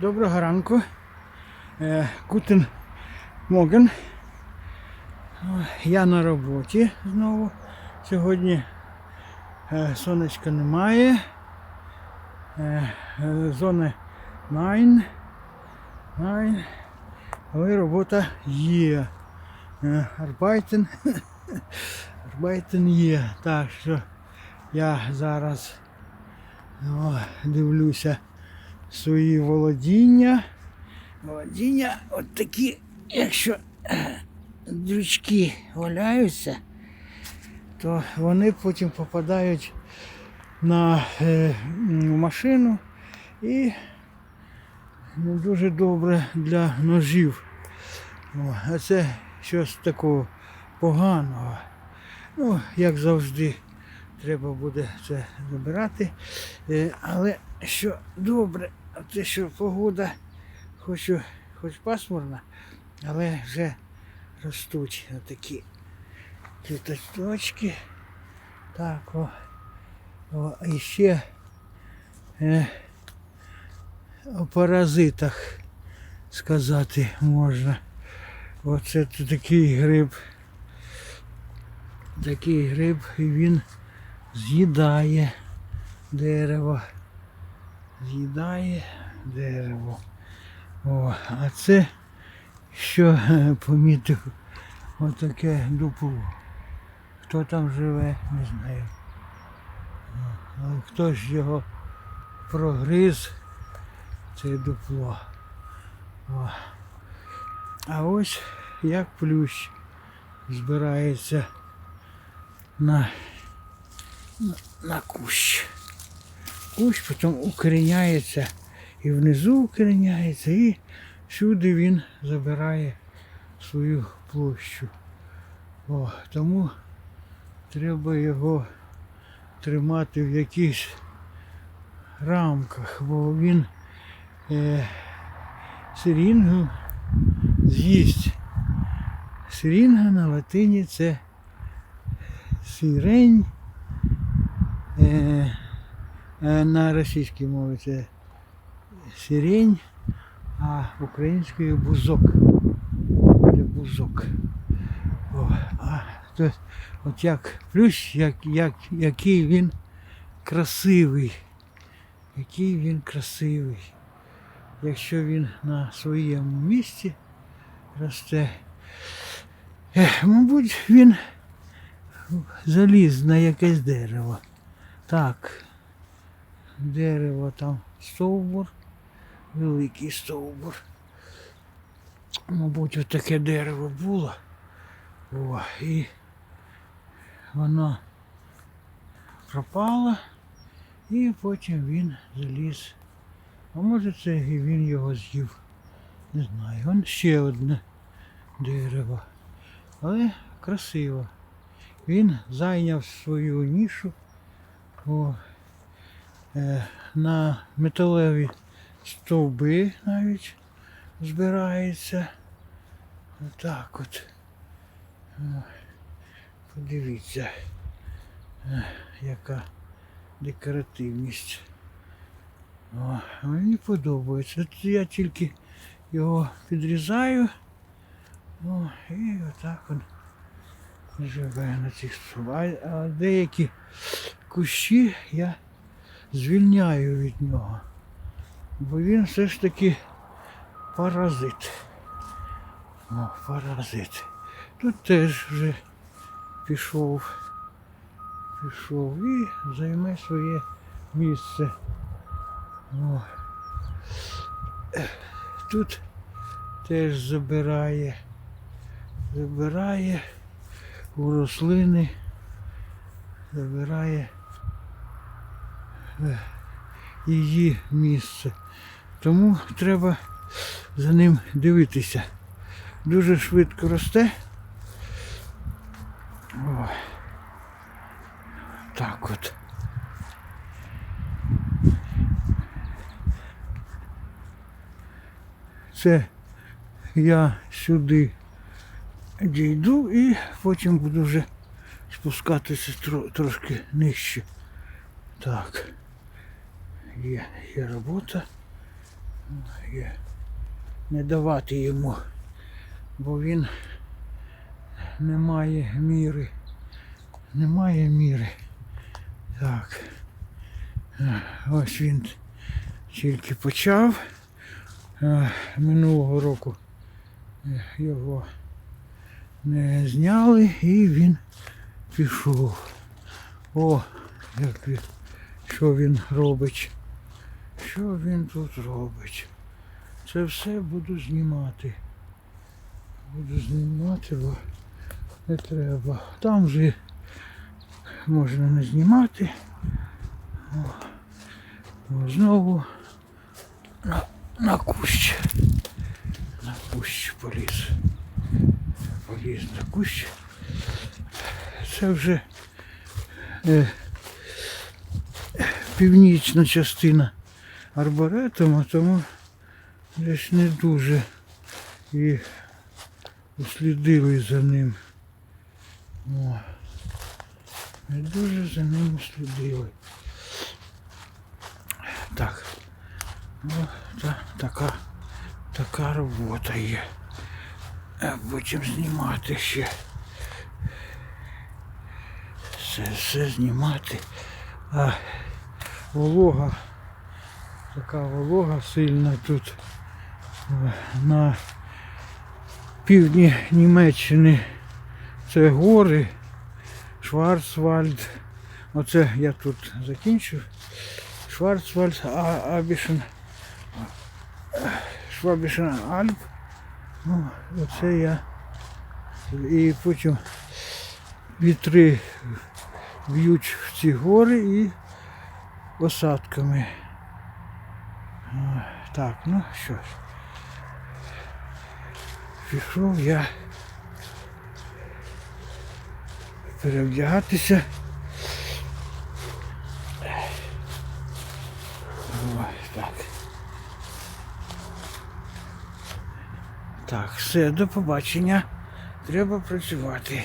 Доброго ранку. Е, Гутен Моген. Я на роботі знову. Сьогодні е, сонечка немає. Е, е, Зони 9. 9. Але робота є. Е, Арбайтен. Арбайтен є. Так що я зараз дивлюся свої володіння. Володіння от такі, якщо е, дрючки валяються, то вони потім попадають на е, машину і не дуже добре для ножів. А це щось такого поганого. Ну, як завжди, треба буде це забирати. Е, Але що добре, а те, що погода, хочу, хоч пасмурна, але вже ростуть такі квіточки. Так, о, о і ще е, о паразитах сказати можна. Оце такий гриб. Такий гриб, і він з'їдає дерево. З'їдає дерево. О, а це що е, помітив отаке дупло. Хто там живе, не знаю. Але хто ж його прогриз, це дупло. О. А ось як плющ збирається на, на, на кущ. Кущ потім укореняється і внизу укореняється, і всюди він забирає свою площу. О, тому треба його тримати в якихось рамках, бо він е, сирінгу з'їсть. Сирінга на латині це сирень. Е, на російській мові це сирень, а українською бузок. Це бузок. О, а то, от як плюс, як, як, який він красивий. Який він красивий. Якщо він на своєму місці росте. Мабуть, він заліз на якесь дерево. Так. Дерево там стовбур, великий стовбур. Мабуть, отаке дерево було. О, і воно пропало, і потім він заліз. А може це і він його з'їв. Не знаю. Вон ще одне дерево. Але красиво. Він зайняв свою нішу о, на металеві стовби навіть збирається. Отак от. Подивіться, е, яка декоративність. О, мені подобається. От я тільки його підрізаю. О, і отак він живе на цих стовбах. А деякі кущі я звільняю від нього. Бо він все ж таки паразит. О, паразит. Тут теж вже пішов. Пішов і займе своє місце. О. Тут теж забирає. Забирає у рослини. Забирає її місце. Тому треба за ним дивитися. Дуже швидко росте. О. Так от. Це я сюди дійду і потім буду вже спускатися трошки нижче. Так. Є, є робота. І не давати йому, бо він не має міри. Немає міри. Так. Ось він тільки почав. Минулого року його не зняли і він пішов. О, як він, що він робить. Що він тут робить? Це все буду знімати. Буду знімати, бо не треба. Там вже можна не знімати. О, знову на, на кущ. На кущ поліз. Поліз на кущ. Це вже е, північна частина арборетуму, тому десь не дуже і услідили за ним. О, не дуже за ним слідили. Так. Ну, та, така, така робота є. А Потім знімати ще. Все, все знімати. А волога. Така волога сильна тут е, на півдні Німеччини. Це гори, Шварцвальд. Оце я тут закінчив. Шварцвальд, Абішен. Швабішен Альп. Ну, оце я. І потім вітри б'ють в ці гори і осадками. Так, ну що ж. Пішов я перевдягатися. Ось так. Так, все, до побачення. Треба працювати.